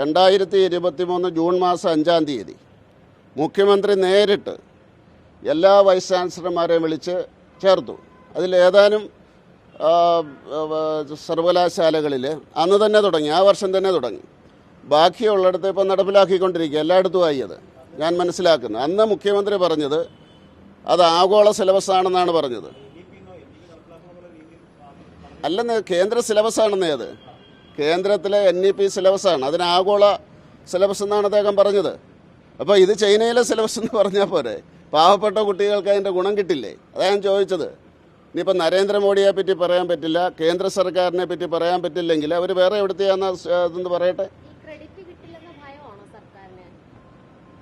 രണ്ടായിരത്തി ഇരുപത്തി മൂന്ന് ജൂൺ മാസം അഞ്ചാം തീയതി മുഖ്യമന്ത്രി നേരിട്ട് എല്ലാ വൈസ് ചാൻസലർമാരെയും വിളിച്ച് ചേർത്തു. അതിൽ ഏതാനും സർവകലാശാലകളിൽ അന്ന് തന്നെ തുടങ്ങി ആ വർഷം തന്നെ തുടങ്ങി. ബാക്കിയുള്ളിടത്ത് ഇപ്പോൾ നടപ്പിലാക്കിക്കൊണ്ടിരിക്കുക എല്ലായിടത്തും ആയി അത്. ഞാൻ മനസ്സിലാക്കുന്നു. അന്ന് മുഖ്യമന്ത്രി പറഞ്ഞത് അത് ആഗോള സിലബസ് ആണെന്നാണ് പറഞ്ഞത്. അല്ലെന്ന് കേന്ദ്ര സിലബസ് ആണെന്നേ അത്. കേന്ദ്രത്തിലെ എൻ ഇ പി സിലബസാണ് അതിന് ആഗോള സിലബസ് എന്നാണ് അദ്ദേഹം പറഞ്ഞത്. അപ്പോൾ ഇത് ചൈനയിലെ സിലബസ് എന്ന് പറഞ്ഞാൽ പോരെ. പാവപ്പെട്ട കുട്ടികൾക്ക് അതിന്റെ ഗുണം കിട്ടില്ലേ? അതാണ് ഞാൻ ചോദിച്ചത്. ഇനിയിപ്പോൾ നരേന്ദ്രമോദിയെ പറ്റി പറയാൻ പറ്റില്ല കേന്ദ്ര സർക്കാരിനെ പറ്റി പറയാൻ പറ്റില്ലെങ്കിൽ അവർ വേറെ എവിടുത്തെയാന്ന് ഇതെന്ന് പറയട്ടെ?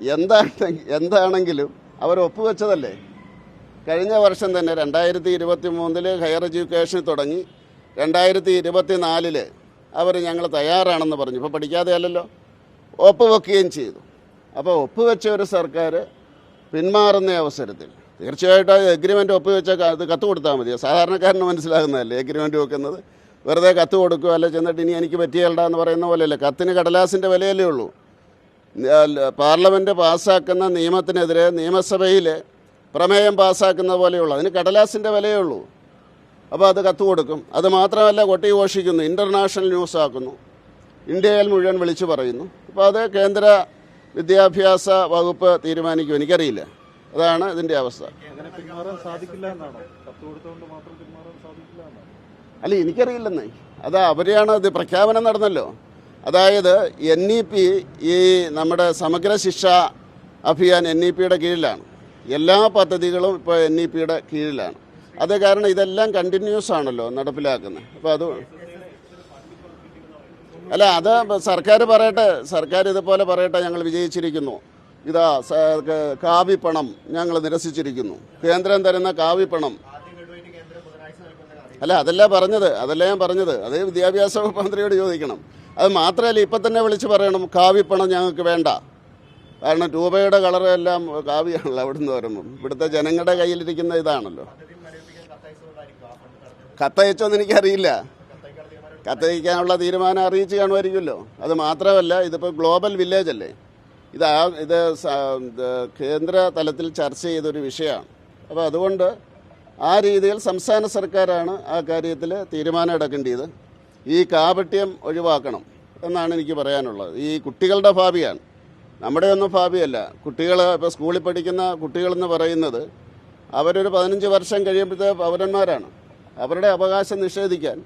എന്താണ് എന്താണെങ്കിലും അവർ ഒപ്പുവെച്ചതല്ലേ? കഴിഞ്ഞ വർഷം തന്നെ രണ്ടായിരത്തി ഇരുപത്തി മൂന്നിൽ ഹയർ എഡ്യൂക്കേഷൻ തുടങ്ങി. രണ്ടായിരത്തി ഇരുപത്തി അവർ ഞങ്ങൾ തയ്യാറാണെന്ന് പറഞ്ഞു. ഇപ്പോൾ പഠിക്കാതെ അല്ലല്ലോ. ഒപ്പുവെക്കുകയും ചെയ്തു. അപ്പോൾ ഒപ്പുവെച്ച ഒരു സർക്കാർ പിന്മാറുന്ന അവസരത്തിൽ തീർച്ചയായിട്ടും അത് എഗ്രിമെന്റ് ഒപ്പുവെച്ച അത് കത്ത് കൊടുത്താൽ മതി. സാധാരണക്കാരന് മനസ്സിലാകുന്നതല്ലേ എഗ്രിമെന്റ് വെക്കുന്നത്? വെറുതെ കത്ത് കൊടുക്കുക അല്ലെ ചെന്നിട്ട് ഇനി എനിക്ക് പറ്റിയല്ല എന്ന് പറയുന്ന പോലെയല്ലേ? കത്തിന് കടലാസിന്റെ വിലയല്ലേ ഉള്ളൂ. പാർലമെന്റ് പാസ്സാക്കുന്ന നിയമത്തിനെതിരെ നിയമസഭയിൽ പ്രമേയം പാസ്സാക്കുന്ന പോലെയുള്ളൂ അതിന് കടലാസിന്റെ വിലയേ ഉള്ളൂ. അപ്പോൾ അത് കത്ത് കൊടുക്കും. അത് മാത്രമല്ല കൊട്ടി ഘോഷിക്കുന്നു ഇന്റർനാഷണൽ ന്യൂസ് ആക്കുന്നു. ഇന്ത്യയിൽ മുഴുവൻ വിളിച്ചു പറയുന്നു. അപ്പോൾ അത് കേന്ദ്ര വിദ്യാഭ്യാസ വകുപ്പ് തീരുമാനിക്കും. എനിക്കറിയില്ല. അതാണ് ഇതിന്റെ അവസ്ഥ. അല്ല എനിക്കറിയില്ലെന്നേ. അത് അവരെയാണ് ഇത് പ്രഖ്യാപനം നടന്നല്ലോ. അതായത് എൻ ഇ പി ഈ നമ്മുടെ സമഗ്ര ശിക്ഷ അഭിയാൻ എൻ ഇ പിയുടെ കീഴിലാണ്. എല്ലാ പദ്ധതികളും ഇപ്പോൾ എൻ ഇ പിയുടെ കീഴിലാണ്. അത് കാരണം ഇതെല്ലാം കണ്ടിന്യൂസ് ആണല്ലോ നടപ്പിലാക്കുന്നത്. അപ്പോൾ അത് അല്ല അത് സർക്കാർ പറയട്ടെ സർക്കാർ ഇതുപോലെ പറയട്ടെ ഞങ്ങൾ വിജയിച്ചിരിക്കുന്നു. ഇതാ പണം ഞങ്ങൾ നിരസിച്ചിരിക്കുന്നു. കേന്ദ്രം തരുന്ന കാവി കാവിപ്പണം. അല്ല അതല്ല പറഞ്ഞത് അതല്ല ഞാൻ പറഞ്ഞത്. അത് വിദ്യാഭ്യാസ വകുപ്പ് മന്ത്രിയോട് ചോദിക്കണം. അത് മാത്രമല്ല ഇപ്പം തന്നെ വിളിച്ച് പറയണം കാവി പണം ഞങ്ങൾക്ക് വേണ്ട. കാരണം രൂപയുടെ കളറെല്ലാം കാവിയാണല്ലോ അവിടുന്ന് വരുമ്പം. ഇവിടുത്തെ ജനങ്ങളുടെ കയ്യിലിരിക്കുന്ന ഇതാണല്ലോ. കത്തയച്ചോന്ന് എനിക്കറിയില്ല. കത്തയക്കാനുള്ള തീരുമാനം അറിയിച്ച് കാണുമായിരിക്കുമല്ലോ. അത് മാത്രമല്ല ഇതിപ്പോൾ ഗ്ലോബൽ വില്ലേജ് അല്ലേ ഇത് ഇത് കേന്ദ്ര തലത്തിൽ ചർച്ച ചെയ്തൊരു വിഷയമാണ്. അപ്പോൾ അതുകൊണ്ട് ആ രീതിയിൽ സംസ്ഥാന സർക്കാരാണ് ആ കാര്യത്തിൽ തീരുമാനം എടുക്കേണ്ടത്. ഈ കാപട്യം ഒഴിവാക്കണം എന്നാണ് എനിക്ക് പറയാനുള്ളത്. ഈ കുട്ടികളുടെ ഭാവിയാണ്. നമ്മുടെ ഒന്നും ഭാവിയല്ല. കുട്ടികൾ ഇപ്പോൾ സ്കൂളിൽ പഠിക്കുന്ന കുട്ടികളെന്ന് പറയുന്നത് അവരൊരു പതിനഞ്ച് വർഷം കഴിയുമ്പോഴത്തെ പൗരന്മാരാണ്. അവരുടെ അവകാശം നിഷേധിക്കാൻ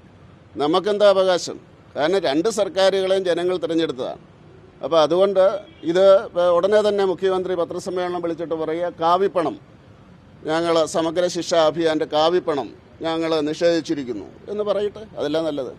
നമുക്കെന്താ അവകാശം? കാരണം രണ്ട് സർക്കാരുകളെയും ജനങ്ങൾ തിരഞ്ഞെടുത്തതാണ്. അപ്പോൾ അതുകൊണ്ട് ഇത് ഉടനെ തന്നെ മുഖ്യമന്ത്രി പത്രസമ്മേളനം വിളിച്ചിട്ട് പറയുക കാവിപ്പണം. ഞങ്ങൾ സമഗ്ര ശിക്ഷാ അഭിയാന്റെ കാവിപ്പണം ഞങ്ങൾ നിഷേധിച്ചിരിക്കുന്നു. എന്ന് പറയട്ടെ അതെല്ലാം നല്ലത്?